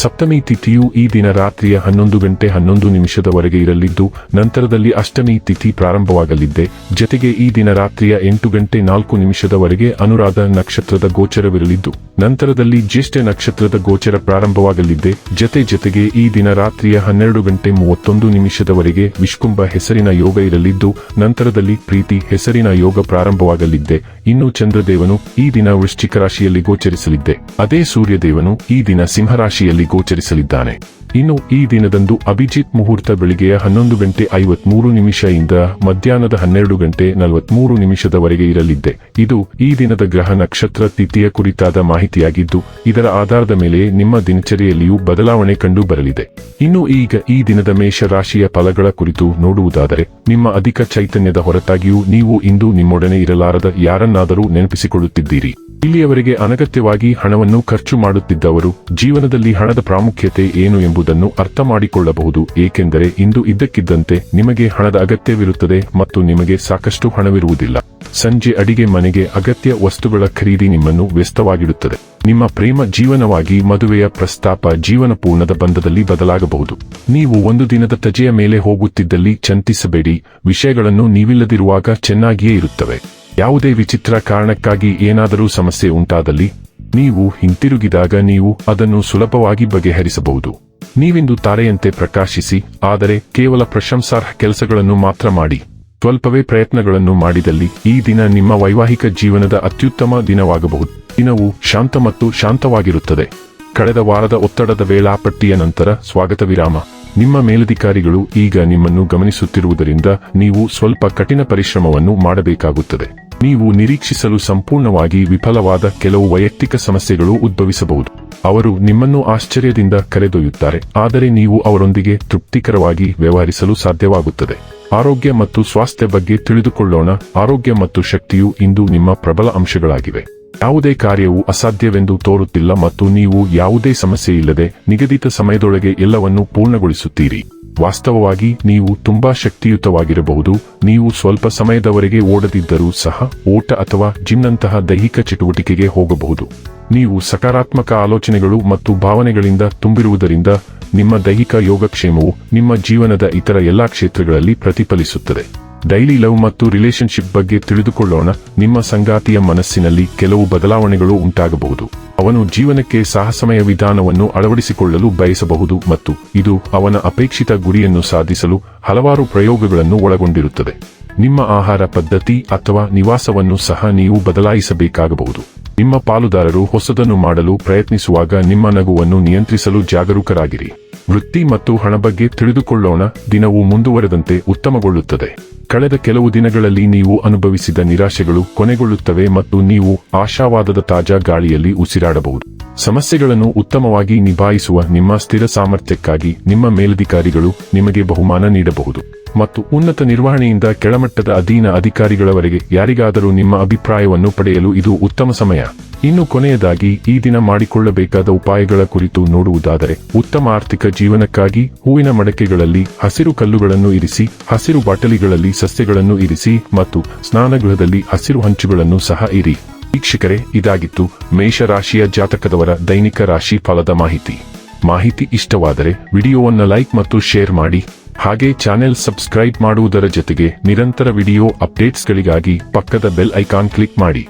ಸಪ್ತಮಿ ತಿಥಿಯು ಈ ದಿನ ರಾತ್ರಿಯ ಹನ್ನೊಂದು ಗಂಟೆ ಹನ್ನೊಂದು ನಿಮಿಷದವರೆಗೆ ಇರಲಿದ್ದು, ನಂತರದಲ್ಲಿ ಅಷ್ಟಮಿ ತಿಥಿ ಪ್ರಾರಂಭವಾಗಲಿದ್ದೆ. ಜತೆಗೆ ಈ ದಿನ ರಾತ್ರಿಯ ಎಂಟು ಗಂಟೆ ನಾಲ್ಕು ನಿಮಿಷದವರೆಗೆ ಅನುರಾಧ ನಕ್ಷತ್ರದ ಗೋಚರವಿರಲಿದ್ದು, ನಂತರದಲ್ಲಿ ಜ್ಯೇಷ್ಠ ನಕ್ಷತ್ರದ ಗೋಚರ ಪ್ರಾರಂಭವಾಗಲಿದ್ದೆ. ಜತೆ ಜತೆಗೆ ಈ ದಿನ ರಾತ್ರಿಯ ಹನ್ನೆರಡು ಗಂಟೆ ಮೂವತ್ತೊಂದು ನಿಮಿಷದವರೆಗೆ ವಿಷ್ಕುಂಭ ಹೆಸರಿನ ಯೋಗ ಇರಲಿದ್ದು, ನಂತರದಲ್ಲಿ ಪ್ರೀತಿ ಹೆಸರಿನ ಯೋಗ ಪ್ರಾರಂಭವಾಗಲಿದ್ದೆ. ಇನ್ನು ಚಂದ್ರದೇವನು ಈ ದಿನ ವೃಶ್ಚಿಕ ರಾಶಿಯಲ್ಲಿ ಗೋಚರಿಸಲಿದ್ದೆ. ಅದೇ ಸೂರ್ಯದೇವನು ಈ ದಿನ ಸಿಂಹರಾಶಿಯಲ್ಲಿ ಗೋಚರಿಸಲಿದ್ದಾನೆ ಇನ್ನು ಈ ದಿನದಂದು ಅಭಿಜಿತ್ ಮುಹೂರ್ತ ಬೆಳಿಗ್ಗೆಯ ಹನ್ನೊಂದು ಗಂಟೆ ಐವತ್ಮೂರು ಇಂದ ಮಧ್ಯಾಹ್ನದ ಹನ್ನೆರಡು ಗಂಟೆ ನಲವತ್ಮೂರು ನಿಮಿಷದವರೆಗೆ ಇರಲಿದ್ದೆ. ಇದು ಈ ದಿನದ ಗ್ರಹ ನಕ್ಷತ್ರ ತಿಥಿಯ ಕುರಿತಾದ ಮಾಹಿತಿಯಾಗಿದ್ದು, ಇದರ ಆಧಾರದ ಮೇಲೆ ನಿಮ್ಮ ದಿನಚರಿಯಲ್ಲಿಯೂ ಬದಲಾವಣೆ ಕಂಡು ಬರಲಿದೆ. ಇನ್ನು ಈಗ ಈ ದಿನದ ಮೇಷ ರಾಶಿಯ ಫಲಗಳ ಕುರಿತು ನೋಡುವುದಾದರೆ, ನಿಮ್ಮ ಅಧಿಕ ಚೈತನ್ಯದ ಹೊರತಾಗಿಯೂ ನೀವು ಇಂದು ನಿಮ್ಮೊಡನೆ ಇರಲಾರದ ಯಾರನ್ನಾದರೂ ನೆನಪಿಸಿಕೊಳ್ಳುತ್ತಿದ್ದೀರಿ. ಇಲ್ಲಿಯವರೆಗೆ ಅನಗತ್ಯವಾಗಿ ಹಣವನ್ನು ಖರ್ಚು ಮಾಡುತ್ತಿದ್ದವರು, ಜೀವನದಲ್ಲಿ ಹಣದ ಪ್ರಾಮುಖ್ಯತೆ ಏನು ಎಂಬುದನ್ನು ಅರ್ಥ ಮಾಡಿಕೊಳ್ಳಬಹುದು, ಏಕೆಂದರೆ ಇಂದು ಇದ್ದಕ್ಕಿದ್ದಂತೆ ನಿಮಗೆ ಹಣದ ಅಗತ್ಯವಿರುತ್ತದೆ ಮತ್ತು ನಿಮಗೆ ಸಾಕಷ್ಟು ಹಣವಿರುವುದಿಲ್ಲ. ಸಂಜೆ ಅಡಿಗೆ ಮನೆಗೆ ಅಗತ್ಯ ವಸ್ತುಗಳ ಖರೀದಿ ನಿಮ್ಮನ್ನು ವ್ಯಸ್ತವಾಗಿಡುತ್ತದೆ. ನಿಮ್ಮ ಪ್ರೇಮ ಜೀವನವಾಗಿ ಮದುವೆಯ ಪ್ರಸ್ತಾಪ ಜೀವನಪೂರ್ಣದ ಬಂಧದಲ್ಲಿ ಬದಲಾಗಬಹುದು. ನೀವು ಒಂದು ದಿನದ ತಜೆಯ ಮೇಲೆ ಹೋಗುತ್ತಿದ್ದಲ್ಲಿ ಚಂತಿಸಬೇಡಿ, ವಿಷಯಗಳನ್ನು ನೀವಿಲ್ಲದಿರುವಾಗ ಚೆನ್ನಾಗಿಯೇ ಇರುತ್ತವೆ. ಯಾವುದೇ ವಿಚಿತ್ರ ಕಾರಣಕ್ಕಾಗಿ ಏನಾದರೂ ಸಮಸ್ಯೆ ಉಂಟಾದಲ್ಲಿ ನೀವು ಹಿಂತಿರುಗಿದಾಗ ನೀವು ಅದನ್ನು ಸುಲಭವಾಗಿ ಬಗೆಹರಿಸಬಹುದು. ನೀವಿಂದು ತಾರೆಯಂತೆ ಪ್ರಕಾಶಿಸಿ, ಆದರೆ ಕೇವಲ ಪ್ರಶಂಸಾರ್ಹ ಕೆಲಸಗಳನ್ನು ಮಾತ್ರ ಮಾಡಿ, ಸ್ವಲ್ಪವೇ ಪ್ರಯತ್ನಗಳನ್ನು ಮಾಡಿದಲ್ಲಿ ಈ ದಿನ ನಿಮ್ಮ ವೈವಾಹಿಕ ಜೀವನದ ಅತ್ಯುತ್ತಮ ದಿನವಾಗಬಹುದು. ದಿನವು ಶಾಂತ ಮತ್ತು ಶಾಂತವಾಗಿರುತ್ತದೆ. ಕಳೆದ ವಾರದ ಒತ್ತಡದ ವೇಳಾಪಟ್ಟಿಯ ನಂತರ ಸ್ವಾಗತ ವಿರಾಮ. ನಿಮ್ಮ ಮೇಲಧಿಕಾರಿಗಳು ಈಗ ನಿಮ್ಮನ್ನು ಗಮನಿಸುತ್ತಿರುವುದರಿಂದ ನೀವು ಸ್ವಲ್ಪ ಕಠಿಣ ಪರಿಶ್ರಮವನ್ನು ಮಾಡಬೇಕಾಗುತ್ತದೆ. ನೀವು ನಿರೀಕ್ಷಿಸಲು ಸಂಪೂರ್ಣವಾಗಿ ವಿಫಲವಾದ ಕೆಲವು ವೈಯಕ್ತಿಕ ಸಮಸ್ಯೆಗಳು ಉದ್ಭವಿಸಬಹುದು. ಅವರು ನಿಮ್ಮನ್ನು ಆಶ್ಚರ್ಯದಿಂದ ಕರೆದೊಯ್ಯುತ್ತಾರೆ, ಆದರೆ ನೀವು ಅವರೊಂದಿಗೆ ತೃಪ್ತಿಕರವಾಗಿ ವ್ಯವಹರಿಸಲು ಸಾಧ್ಯವಾಗುತ್ತದೆ. ಆರೋಗ್ಯ ಮತ್ತು ಸ್ವಾಸ್ಥ್ಯ ಬಗ್ಗೆ ತಿಳಿದುಕೊಳ್ಳೋಣ. ಆರೋಗ್ಯ ಮತ್ತು ಶಕ್ತಿಯು ಇಂದು ನಿಮ್ಮ ಪ್ರಬಲ ಅಂಶಗಳಾಗಿವೆ. ಯಾವುದೇ ಕಾರ್ಯವು ಅಸಾಧ್ಯವೆಂದು ತೋರುತ್ತಿಲ್ಲ ಮತ್ತು ನೀವು ಯಾವುದೇ ಸಮಸ್ಯೆ ಇಲ್ಲದೆ ನಿಗದಿತ ಸಮಯದೊಳಗೆ ಎಲ್ಲವನ್ನೂ ಪೂರ್ಣಗೊಳಿಸುತ್ತೀರಿ. ವಾಸ್ತವವಾಗಿ ನೀವು ತುಂಬಾ ಶಕ್ತಿಯುತವಾಗಿರಬಹುದು. ನೀವು ಸ್ವಲ್ಪ ಸಮಯದವರೆಗೆ ಓಡದಿದ್ದರೂ ಸಹ ಓಟ ಅಥವಾ ಜಿಮ್ನಂತಹ ದೈಹಿಕ ಚಟುವಟಿಕೆಗೆ ಹೋಗಬಹುದು. ನೀವು ಸಕಾರಾತ್ಮಕ ಆಲೋಚನೆಗಳು ಮತ್ತು ಭಾವನೆಗಳಿಂದ ತುಂಬಿರುವುದರಿಂದ ನಿಮ್ಮ ದೈಹಿಕ ಯೋಗಕ್ಷೇಮವು ನಿಮ್ಮ ಜೀವನದ ಇತರ ಎಲ್ಲಾ ಕ್ಷೇತ್ರಗಳಲ್ಲಿ ಪ್ರತಿಫಲಿಸುತ್ತದೆ. ಡೈಲಿ ಲವ್ ಮತ್ತು ರಿಲೇಶನ್ಶಿಪ್ ಬಗ್ಗೆ ತಿಳಿದುಕೊಳ್ಳೋಣ. ನಿಮ್ಮ ಸಂಗಾತಿಯ ಮನಸ್ಸಿನಲ್ಲಿ ಕೆಲವು ಬದಲಾವಣೆಗಳು ಉಂಟಾಗಬಹುದು. ಅವನು ಜೀವನಕ್ಕೆ ಸಾಹಸಮಯ ವಿಧಾನವನ್ನು ಅಳವಡಿಸಿಕೊಳ್ಳಲು ಬಯಸಬಹುದು ಮತ್ತು ಇದು ಅವನ ಅಪೇಕ್ಷಿತ ಗುರಿಯನ್ನು ಸಾಧಿಸಲು ಹಲವಾರು ಪ್ರಯೋಗಗಳನ್ನು ಒಳಗೊಂಡಿರುತ್ತದೆ. ನಿಮ್ಮ ಆಹಾರ ಪದ್ಧತಿ ಅಥವಾ ನಿವಾಸವನ್ನು ಸಹ ನೀವು ಬದಲಾಯಿಸಬೇಕಾಗಬಹುದು. ನಿಮ್ಮ ಪಾಲುದಾರರು ಹೊಸದನ್ನು ಮಾಡಲು ಪ್ರಯತ್ನಿಸುವಾಗ ನಿಮ್ಮ ನಗುವನ್ನು ನಿಯಂತ್ರಿಸಲು ಜಾಗರೂಕರಾಗಿರಿ. ವೃತ್ತಿ ಮತ್ತು ಹಣ ಬಗ್ಗೆ ತಿಳಿದುಕೊಳ್ಳೋಣ. ದಿನವು ಮುಂದುವರೆದಂತೆ ಉತ್ತಮಗೊಳ್ಳುತ್ತದೆ. ಕಳೆದ ಕೆಲವು ದಿನಗಳಲ್ಲಿ ನೀವು ಅನುಭವಿಸಿದ ನಿರಾಶೆಗಳು ಕೊನೆಗೊಳ್ಳುತ್ತವೆ ಮತ್ತು ನೀವು ಆಶಾವಾದದ ತಾಜಾ ಗಾಳಿಯಲ್ಲಿ ಉಸಿರಾಡಬಹುದು. ಸಮಸ್ಯೆಗಳನ್ನು ಉತ್ತಮವಾಗಿ ನಿಭಾಯಿಸುವ ನಿಮ್ಮ ಸ್ಥಿರ ಸಾಮರ್ಥ್ಯಕ್ಕಾಗಿ ನಿಮ್ಮ ಮೇಲಧಿಕಾರಿಗಳು ನಿಮಗೆ ಬಹುಮಾನ ನೀಡಬಹುದು. ಮತ್ತು ಉನ್ನತ ನಿರ್ವಹಣೆಯಿಂದ ಕೆಳಮಟ್ಟದ ಅಧೀನ ಅಧಿಕಾರಿಗಳವರೆಗೆ ಯಾರಿಗಾದರೂ ನಿಮ್ಮ ಅಭಿಪ್ರಾಯವನ್ನು ಪಡೆಯಲು ಇದು ಉತ್ತಮ ಸಮಯ. ಇನ್ನು ಕೊನೆಯದಾಗಿ ಈ ದಿನ ಮಾಡಿಕೊಳ್ಳಬೇಕಾದ ಉಪಾಯಗಳ ಕುರಿತು ನೋಡುವುದಾದರೆ, ಉತ್ತಮ ಆರ್ಥಿಕ ಜೀವನಕ್ಕಾಗಿ ಹೂವಿನ ಮಡಕೆಗಳಲ್ಲಿ ಹಸಿರು ಕಲ್ಲುಗಳನ್ನು ಇರಿಸಿ, ಹಸಿರು ಬಾಟಲಿಗಳಲ್ಲಿ ಸಸ್ಯಗಳನ್ನು ಇರಿಸಿ ಮತ್ತು ಸ್ನಾನಗೃಹದಲ್ಲಿ ಹಸಿರು ಹಂಚುಗಳನ್ನು ಸಹ ಇರಿ. ವೀಕ್ಷಕರೇ, ಇದಾಗಿತ್ತು ಮೇಷರಾಶಿಯ ಜಾತಕದವರ ದೈನಿಕ ರಾಶಿ ಫಲದ ಮಾಹಿತಿ. ಮಾಹಿತಿ ಇಷ್ಟವಾದರೆ ವಿಡಿಯೋವನ್ನು ಲೈಕ್ ಮತ್ತು ಶೇರ್ ಮಾಡಿ. ಹಾಗೆ ಚಾನೆಲ್ ಸಬ್ಸ್ಕ್ರೈಬ್ ಮಾಡುವುದರ ಜೊತೆಗೆ ನಿರಂತರ ವಿಡಿಯೋ ಅಪ್ಡೇಟ್ಸ್ಗಳಿಗಾಗಿ ಪಕ್ಕದ ಬೆಲ್ ಐಕಾನ್ ಕ್ಲಿಕ್ ಮಾಡಿ.